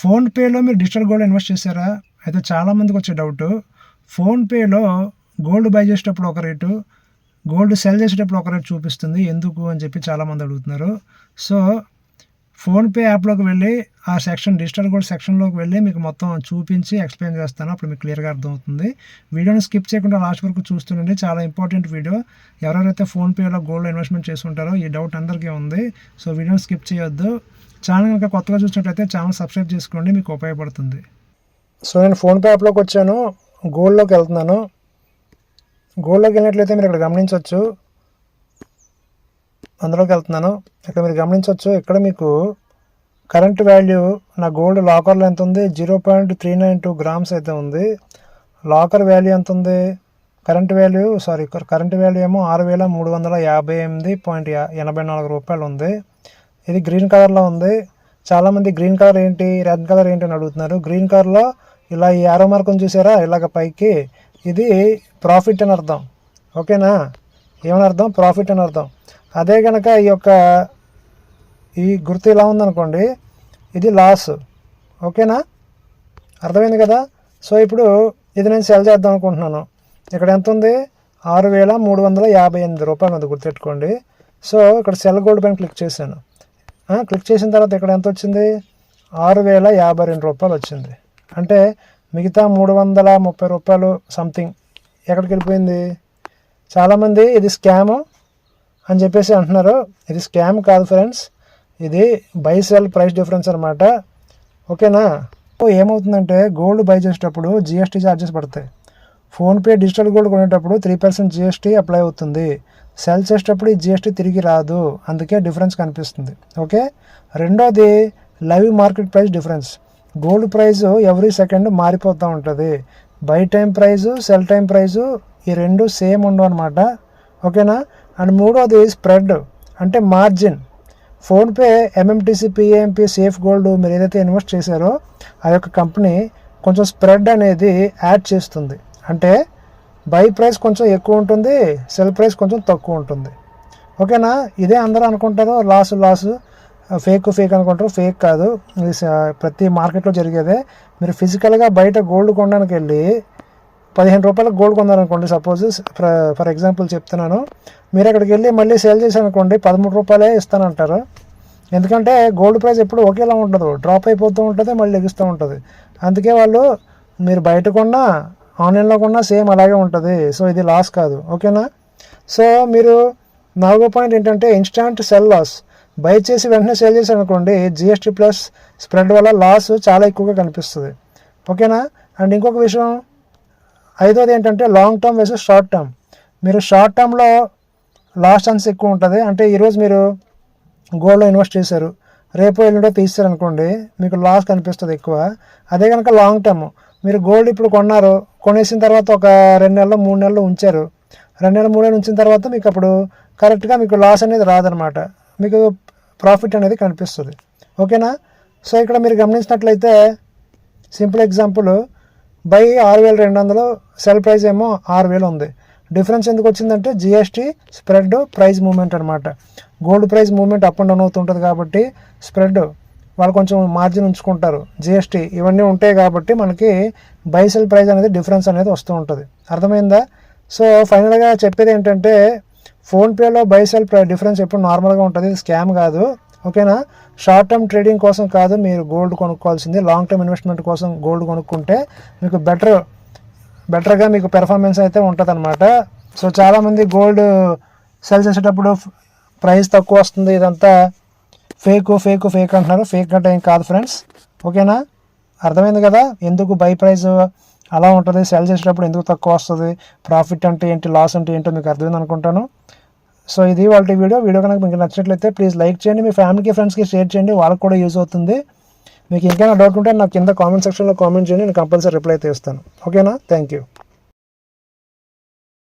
ఫోన్పేలో మీరు digital gold invest చేశారా? అయితే చాలామందికి వచ్చే డౌట్. ఫోన్పేలో గోల్డ్ బై చేసేటప్పుడు ఒక రేటు గోల్డ్ సెల్ చేసేటప్పుడు ఒక రేటు చూపిస్తుంది. ఎందుకు అని చెప్పి చాలామంది అడుగుతున్నారు. సో ఫోన్పే యాప్లోకి వెళ్ళి ఆ సెక్షన్ డిజిటల్ గోల్డ్ సెక్షన్లోకి వెళ్ళి మీకు మొత్తం చూపించి ఎక్స్ప్లెయిన్ చేస్తాను. అప్పుడు మీకు క్లియర్గా అర్థమవుతుంది. వీడియోని స్కిప్ చేయకుండా లాస్ట్ వరకు చూస్తుండండి. చాలా ఇంపార్టెంట్ వీడియో. ఎవరెవరైతే ఫోన్పేలో గోల్డ్ ఇన్వెస్ట్మెంట్ చేసుకుంటారో ఈ డౌట్ అందరికీ ఉంది. సో వీడియోని స్కిప్ చేయొద్దు. ఛానల్ కనుక కొత్తగా చూసినట్లయితే ఛానల్ సబ్స్క్రైబ్ చేసుకోండి. మీకు ఉపయోగపడుతుంది. సో నేను ఫోన్పే యాప్లోకి వచ్చాను. గోల్డ్లోకి వెళ్తున్నాను. గోల్డ్లోకి వెళ్ళినట్లయితే మీరు ఇక్కడ గమనించవచ్చు. అందులోకి వెళ్తున్నాను. ఇక్కడ మీరు గమనించవచ్చు ఇక్కడ మీకు కరెంట్ వాల్యూ నా గోల్డ్ లాకర్లో ఎంత ఉంది. Zero point three nine two grams అయితే ఉంది. లాకర్ వాల్యూ ఎంత ఉంది? Current value sorry current value ఏమో ఆరు వేల మూడు వందల యాభై ఎనిమిది పాయింట్ ఎనభై నాలుగు రూపాయలు ఉంది. ఇది గ్రీన్ కలర్లో ఉంది. చాలామంది గ్రీన్ కలర్ ఏంటి రెడ్ కలర్ ఏంటి అని అడుగుతున్నారు. గ్రీన్ కలర్లో ఇలా ఈ ఆరో మార్కం చూసారా? ఇలాగ పైకి. ఇది ప్రాఫిట్ అని అర్థం. ఓకేనా? ఏమని అర్థం? ప్రాఫిట్ అని అర్థం. అదే కనుక ఈ యొక్క ఈ గుర్తు ఇలా ఉందనుకోండి ఇది లాస్ ఓకేనా? అర్థమైంది కదా? సో ఇప్పుడు ఇది నేను సెల్ చేద్దాం అనుకుంటున్నాను. ఇక్కడ ఎంత ఉంది? ఆరు వేల మూడు వందల యాభై ఎనిమిది రూపాయలు ఉంది గుర్తెట్టుకోండి సో ఇక్కడ సెల్ గోల్డ్ పైన క్లిక్ చేశాను. క్లిక్ చేసిన తర్వాత ఇక్కడ ఎంత వచ్చింది? ఆరు వేల యాభై రెండు రూపాయలు వచ్చింది. అంటే మిగతా మూడు వందల ముప్పై రూపాయలు సంథింగ్ ఎక్కడికి వెళ్ళిపోయింది? చాలామంది ఇది స్కాము అని చెప్పేసి అంటున్నారు. ఇది స్కామ్ కాదు ఫ్రెండ్స్ ఇది బై సెల్ ప్రైస్ డిఫరెన్స్ అనమాట ఓకేనా? ఏమవుతుందంటే గోల్డ్ బై చేసేటప్పుడు జిఎస్టీ ఛార్జెస్ పడతాయి. ఫోన్పే డిజిటల్ గోల్డ్ కొనేటప్పుడు త్రీ పర్సెంట్ జిఎస్టీ అప్లై అవుతుంది. సెల్ చేసేటప్పుడు ఈ జిఎస్టీ తిరిగి రాదు. అందుకే డిఫరెన్స్ కనిపిస్తుంది. ఓకే? రెండోది live market price difference gold price every second మారిపోతూ ఉంటుంది. Buy time price sell time price ఈ రెండు సేమ్ ఉండవు అనమాట ఓకేనా? మూడోది స్ప్రెడ్ అంటే margin. PhonePe MMTC PAMP safe gold మీరు ఏదైతే ఇన్వెస్ట్ చేశారో ఆ యొక్క కంపెనీ కొంచెం స్ప్రెడ్ అనేది యాడ్ చేస్తుంది. అంటే బై ప్రైస్ కొంచెం ఎక్కువ ఉంటుంది సెల్ ప్రైస్ కొంచెం తక్కువ ఉంటుంది. ఓకేనా? ఇదే అందరూ అనుకుంటారు లాస్ లాస్ ఫేక్ ఫేక్ అనుకుంటారు ఫేక్ కాదు. ప్రతి మార్కెట్లో జరిగేదే. మీరు ఫిజికల్గా బయట గోల్డ్ కొనడానికి వెళ్ళి పదిహేను రూపాయలకు గోల్డ్ కొన్నారనుకోండి సపోజ్ ఫర్ ఎగ్జాంపుల్ చెప్తున్నాను. మీరు అక్కడికి వెళ్ళి మళ్ళీ సేల్ చేశారనుకోండి పదమూడు రూపాయలే ఇస్తానంటారు. ఎందుకంటే గోల్డ్ ప్రైస్ ఎప్పుడు ఒకేలా ఉండదు. డ్రాప్ అయిపోతూ ఉంటుంది మళ్ళీ ఎగుస్తూ ఉంటుంది. అందుకే వాళ్ళు మీరు బయట కొన్నా ఆన్లైన్లో కొన్నా సేమ్ అలాగే ఉంటుంది. సో ఇది లాస్ కాదు. ఓకేనా సో మీరు నాలుగో పాయింట్ ఏంటంటే ఇన్స్టాంట్ సెల్ లాస్ బై చేసి వెంటనే సేల్ చేశారనుకోండి జిఎస్టీ ప్లస్ స్ప్రెడ్ వల్ల లాస్ చాలా ఎక్కువగా కనిపిస్తుంది. ఓకేనా అండ్ ఇంకొక విషయం ఐదోది ఏంటంటే లాంగ్ టర్మ్ వేసే షార్ట్ టర్మ్ మీరు షార్ట్ టర్మ్లో లాస్ట్ ఛాన్స్ ఎక్కువ ఉంటుంది. అంటే ఈరోజు మీరు గోల్డ్లో ఇన్వెస్ట్ చేశారు. రేపు ఎల్లుండో తీస్తారనుకోండి మీకు లాస్ కనిపిస్తుంది ఎక్కువ. అదే కనుక లాంగ్ టర్మ్ మీరు గోల్డ్ ఇప్పుడు కొన్నారు కొనేసిన తర్వాత ఒక రెండు నెలలు మూడు నెలలు ఉంచారు. రెండు నెలలు మూడు నెలలు ఉంచిన తర్వాత మీకు అప్పుడు కరెక్ట్గా మీకు లాస్ అనేది రాదనమాట. మీకు ప్రాఫిట్ అనేది కనిపిస్తుంది. ఓకేనా? సో ఇక్కడ మీరు గమనించినట్లయితే సింపుల్ ఎగ్జాంపుల్ బై ఆరు వేల రెండు వందలు. సెల్ ప్రైస్ ఏమో ఆరు వేలు ఉంది. డిఫరెన్స్ ఎందుకు వచ్చిందంటే జిఎస్టీ స్ప్రెడ్ ప్రైస్ మూమెంట్ అనమాట gold price moment up and down అవుతుంటుంది కాబట్టి స్ప్రెడ్ వాళ్ళు కొంచెం మార్జిన్ ఉంచుకుంటారు. జిఎస్టీ ఇవన్నీ ఉంటాయి కాబట్టి మనకి బై సెల్ ప్రైస్ అనేది డిఫరెన్స్ అనేది వస్తూ ఉంటుంది. అర్థమైందా? సో ఫైనల్గా చెప్పేది ఏంటంటే ఫోన్పేలో బై సెల్ డిఫరెన్స్ ఎప్పుడు నార్మల్గా ఉంటుంది స్కామ్ కాదు. ఓకేనా? షార్ట్ టర్మ్ ట్రేడింగ్ కోసం కాదు మీరు గోల్డ్ కొనుక్కోవాల్సింది. లాంగ్ టర్మ్ ఇన్వెస్ట్మెంట్ కోసం గోల్డ్ కొనుక్కుంటే మీకు బెటర్ బెటర్గా మీకు పెర్ఫార్మెన్స్ అయితే ఉంటుంది అనమాట సో చాలామంది గోల్డ్ సెల్ చేసేటప్పుడు ప్రైస్ తక్కువ వస్తుంది. ఇదంతా ఫేక్ ఫేక్ ఫేక్ అంటున్నారు. ఫేక్ అంటే ఏం కాదు ఫ్రెండ్స్ ఓకేనా? అర్థమైంది కదా? ఎందుకు బై ప్రైస్ అలా ఉంటుంది? సెల్ చేసేటప్పుడు ఎందుకు తక్కువ వస్తుంది? ప్రాఫిట్ అంటే ఏంటి? లాస్ అంటే ఏంటో మీకు అర్థమైంది అనుకుంటాను. సో ఇది వాళ్ళ వీడియో. వీడియో కనుక మీకు నచ్చినట్లయితే ప్లీజ్ లైక్ చేయండి. మీ ఫ్యామిలీకి ఫ్రెండ్స్కి షేర్ చేయండి. వాళ్ళకి కూడా యూజ్ అవుతుంది. మీకు ఇంకేమైనా డౌట్ ఉంటే నాకు కింద కామెంట్ సెక్షన్లో కామెంట్ చేయండి. నేను కంపల్సరీ రిప్లై అయితే ఇస్తాను. ఓకేనా థ్యాంక్ యూ